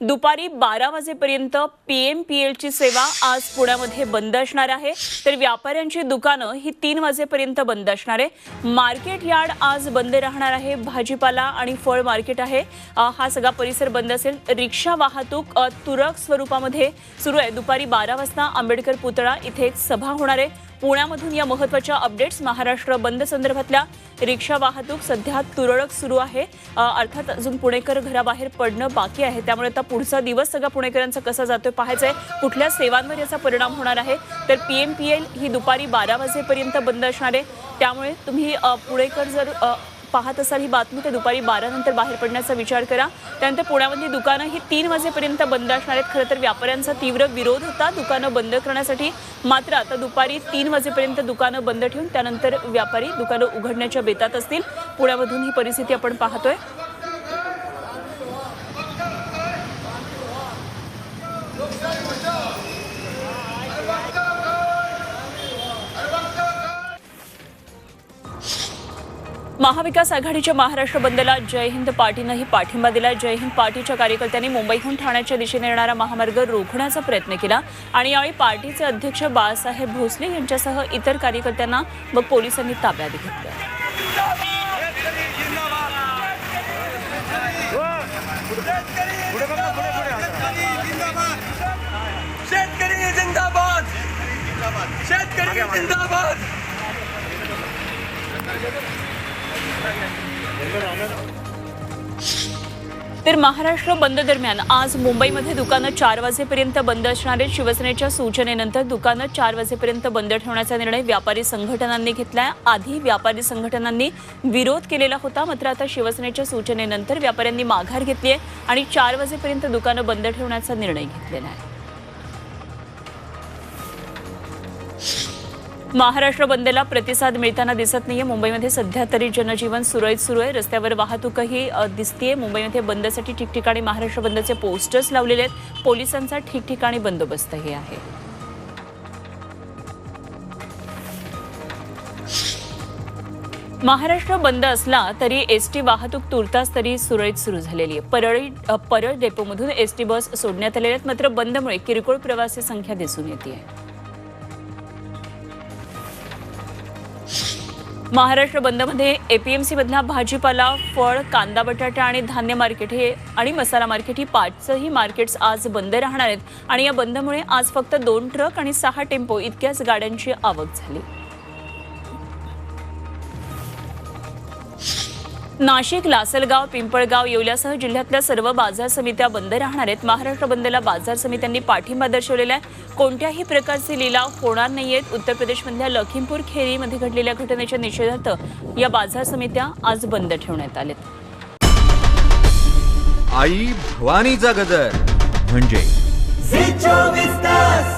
दुपारी बारा वाजेपर्यंत पी एम पी एलची सेवा आज पुण्यामध्ये बंद असणार आहे. तर व्यापाऱ्यांची दुकानं ही तीन वाजेपर्यंत बंद असणार आहे. मार्केट यार्ड आज बंद राहणार आहे. भाजीपाला आणि फळ मार्केट आहे. हा सगळा परिसर बंद असेल. रिक्षा वाहतूक तुरळक स्वरूपामध्ये सुरू आहे. दुपारी बारा वाजता आंबेडकर पुतळा इथे एक सभा होणार आहे. पुण्यामधून या महत्त्वाच्या अपडेट्स महाराष्ट्र बंद संदर्भातल्या रिक्षा वाहतूक सध्या तुरळक सुरू आहे. अर्थात अजून पुणेकर घराबाहेर पडणं बाकी आहे. त्यामुळे आता पुढचा दिवस सगळा पुणेकरांचा कसा जातोय पाहायचंय. कुठल्या सेवांवर याचा परिणाम होणार आहे. तर पी एम पी एल ही दुपारी बारा वाजेपर्यंत बंद असणार आहे. त्यामुळे तुम्ही पुणेकर जर पाहत असाल ही बातमी तर दुपारी बारानंतर बाहेर पडण्याचा विचार करा. त्यानंतर पुण्यामधली दुकानं ही तीन वाजेपर्यंत बंद असणार आहेत. खरं तर व्यापाऱ्यांचा तीव्र विरोध होता. दुकानं बंद करण्यासाठी मात्र आता दुपारी तीन वाजेपर्यंत दुकानं बंद ठेवून त्यानंतर व्यापारी दुकानं उघडण्याच्या बेतात असतील. पुण्यामधून ही परिस्थिती आपण पाहतोय. महाविकास आघाडीच्या महाराष्ट्र बंदला जय हिंद पार्टीनंही पाठिंबा दिला. जय हिंद पार्टीच्या कार्यकर्त्यांनी मुंबईहून ठाण्याच्या दिशेने येणारा महामार्ग रोखण्याचा प्रयत्न केला. आणि यावेळी पार्टीचे अध्यक्ष बाळासाहेब भोसले यांच्यासह इतर कार्यकर्त्यांना मग पोलिसांनी ताब्यात घेतलं. शेतकरी जिंदाबाद. शेतकरी जिंदाबाद. तर महाराष्ट्र बंद दरम्यान आज मुंबईमध्ये दुकानं चार वाजेपर्यंत बंद असणार आहेत. शिवसेनेच्या सूचनेनंतर दुकानं चार वाजेपर्यंत बंद ठेवण्याचा निर्णय व्यापारी संघटनांनी घेतलाय. आधी व्यापारी संघटनांनी विरोध केलेला होता मात्र आता शिवसेनेच्या सूचनेनंतर व्यापाऱ्यांनी माघार घेतली आहे आणि चार वाजेपर्यंत दुकानं बंद ठेवण्याचा निर्णय घेतलेला आहे. महाराष्ट्र बंदला प्रतिसाद मिळताना दिसत नाहीये. मुंबईमध्ये सध्या तरी जनजीवन सुरळीत सुरू आहे. रस्त्यावर वाहतूकही दिसतीये. मुंबईमध्ये बंदसाठी ठिकठिकाणी महाराष्ट्र बंदचे पोस्टर्स लावलेले आहेत. पोलिसांचा ठिकठिकाणी बंदोबस्तही आहे. महाराष्ट्र बंद असला तरी एस टी वाहतूक तुर्तास तरी सुरळीत सुरू झालेली आहे. परळी परळ डेपोमधून एस टी बस सोडण्यात आलेल्या आहेत. मात्र बंदमुळे किरकोळ प्रवासी संख्या दिसून येते आहे महाराष्ट्र बंदमध्ये एपीएमसीमधला भाजीपाला फळ कांदा बटाटा आणि धान्य मार्केट हे आणि मसाला मार्केट ही पाचही मार्केट्स आज बंद राहणार आहेत. आणि या बंदमुळे आज फक्त दोन ट्रक आणि सहा टेम्पो इतक्याच गाड्यांची आवक झाली. नाशिक लासलगाव पिंपळगाव येवल्यासह जिल्ह्यातल्या सर्व बाजार समित्या बंद राहणार आहेत. महाराष्ट्र बंदला बाजार समित्यांनी पाठिंबा दर्शवलेला आहे. कोणत्याही प्रकारचे लिलाव होणार नाहीयेत. उत्तर प्रदेशमधल्या लखीमपूर खेरीमध्ये घडलेल्या घटनेच्या निषेधार्थ या बाजार समित्या आज बंद ठेवण्यात आल्यात. आई भवानीचा गजर म्हणजे? झी चोवीस तास.